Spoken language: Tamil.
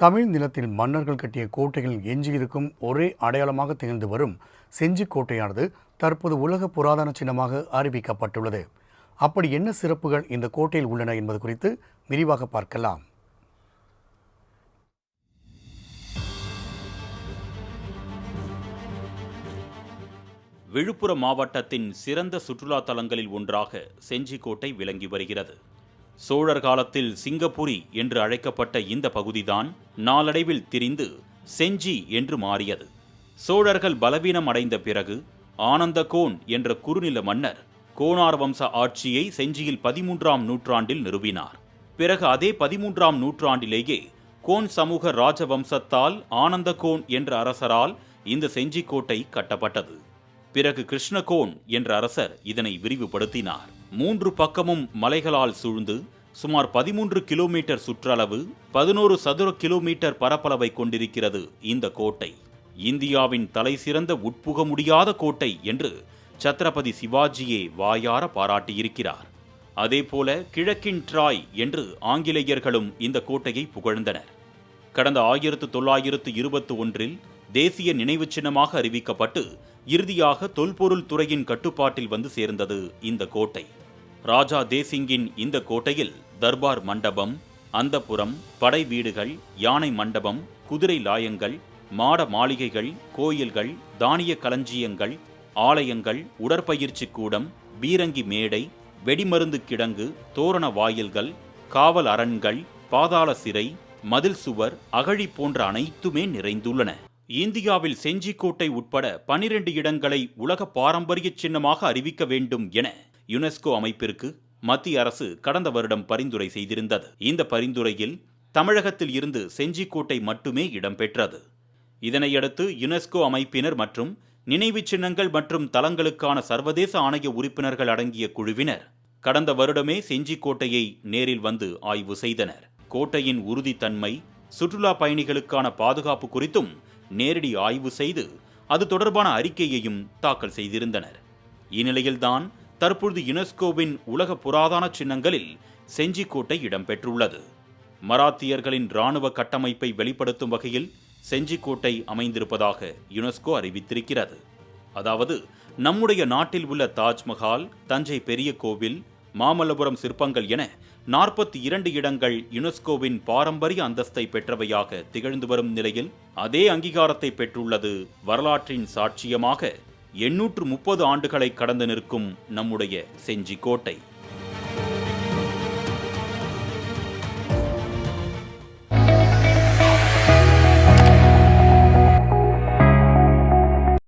தமிழ் நிலத்தில் மன்னர்கள் கட்டிய கோட்டைகள் எஞ்சியிருக்கும் ஒரே அடையாளமாக திகழ்ந்து வரும் செஞ்சி கோட்டையானது தற்போது உலக புராதன சின்னமாக அறிவிக்கப்பட்டுள்ளது. அப்படி என்ன சிறப்புகள் இந்த கோட்டையில் உள்ளன என்பது குறித்து விரிவாக பார்க்கலாம். விழுப்புரம் மாவட்டத்தின் சிறந்த சுற்றுலா தலங்களில் ஒன்றாக செஞ்சிக்கோட்டை விளங்கி வருகிறது. சோழர் காலத்தில் சிங்கப்புரி என்று அழைக்கப்பட்ட இந்த பகுதிதான் நாளடைவில் திரிந்து செஞ்சி என்று மாறியது. சோழர்கள் பலவீனம் அடைந்த பிறகு ஆனந்தகோன் என்ற குறுநில மன்னர் கோனார் வம்ச ஆட்சியை செஞ்சியில் பதிமூன்றாம் நூற்றாண்டில் நிறுவினார். பிறகு அதே பதிமூன்றாம் நூற்றாண்டிலேயே கோன் சமூக ராஜவம்சத்தால் ஆனந்தகோன் என்ற அரசரால் இந்த செஞ்சிக்கோட்டை கட்டப்பட்டது. பிறகு கிருஷ்ணகோன் என்ற அரசர் இதனை விரிவுபடுத்தினார். மூன்று பக்கமும் மலைகளால் சூழ்ந்து சுமார் பதிமூன்று கிலோமீட்டர் சுற்றளவு பதினோரு சதுர கிலோமீட்டர் பரப்பளவை கொண்டிருக்கிறது இந்த கோட்டை. இந்தியாவின் தலைசிறந்த உட்புக முடியாத கோட்டை என்று சத்ரபதி சிவாஜியே வாயார பாராட்டியிருக்கிறார். அதேபோல கிழக்கின் ட்ராய் என்று ஆங்கிலேயர்களும் இந்த கோட்டையை புகழ்ந்தனர். கடந்த ஆயிரத்து தொள்ளாயிரத்து இருபத்தி ஒன்றில் தேசிய நினைவுச் சின்னமாக அறிவிக்கப்பட்டு இறுதியாக தொல்பொருள் துறையின் கட்டுப்பாட்டில் வந்து சேர்ந்தது இந்த கோட்டை. ராஜா தேசிங்கின் இந்த கோட்டையில் தர்பார் மண்டபம் அந்தப்புரம் படை வீடுகள் யானை மண்டபம் குதிரை லாயங்கள் மாட மாளிகைகள் கோயில்கள் தானிய களஞ்சியங்கள் ஆலயங்கள் உடற்பயிற்சி கூடம் பீரங்கி மேடை வெடிமருந்து கிடங்கு தோரண வாயில்கள் காவல் அரண்கள் பாதாள சிறை மதில் சுவர் அகழி போன்ற அனைத்துமே நிறைந்துள்ளன. இந்தியாவில் செஞ்சிக்கோட்டை உட்பட பனிரெண்டு இடங்களை உலக பாரம்பரிய சின்னமாக அறிவிக்க வேண்டும் என யுனெஸ்கோ அமைப்பிற்கு மத்திய அரசு கடந்த வருடம் பரிந்துரை செய்திருந்தது. இந்த பரிந்துரையில் தமிழகத்தில் இருந்து செஞ்சிக்கோட்டை மட்டுமே இடம்பெற்றது. இதனையடுத்து யுனெஸ்கோ அமைப்பினர் மற்றும் நினைவுச் சின்னங்கள் மற்றும் தலங்களுக்கான சர்வதேச ஆணைய உறுப்பினர்கள் அடங்கிய குழுவினர் கடந்த வருடமே செஞ்சிக்கோட்டையை நேரில் வந்து ஆய்வு செய்தனர். கோட்டையின் உறுதித்தன்மை சுற்றுலா பயணிகளுக்கான பாதுகாப்பு குறித்தும் நேரடி ஆய்வு செய்து அது தொடர்பான அறிக்கையையும் தாக்கல் செய்திருந்தனர். இந்நிலையில்தான் தற்பொழுது யுனெஸ்கோவின் உலக புராதன சின்னங்களில் செஞ்சிக்கோட்டை இடம்பெற்றுள்ளது. மராத்தியர்களின் இராணுவ கட்டமைப்பை வெளிப்படுத்தும் வகையில் செஞ்சிக்கோட்டை அமைந்திருப்பதாக யுனெஸ்கோ அறிவித்திருக்கிறது. அதாவது நம்முடைய நாட்டில் உள்ள தாஜ்மஹால் தஞ்சை பெரிய கோவில் மாமல்லபுரம் சிற்பங்கள் என நாற்பத்தி இரண்டு இடங்கள் யுனெஸ்கோவின் பாரம்பரிய அந்தஸ்தை பெற்றவையாக திகழ்ந்து வரும் நிலையில் அதே அங்கீகாரத்தை பெற்றுள்ளது வரலாற்றின் சாட்சியமாக எண்ணூற்று முப்பது ஆண்டுகளை கடந்து நிற்கும் நம்முடைய செஞ்சி கோட்டை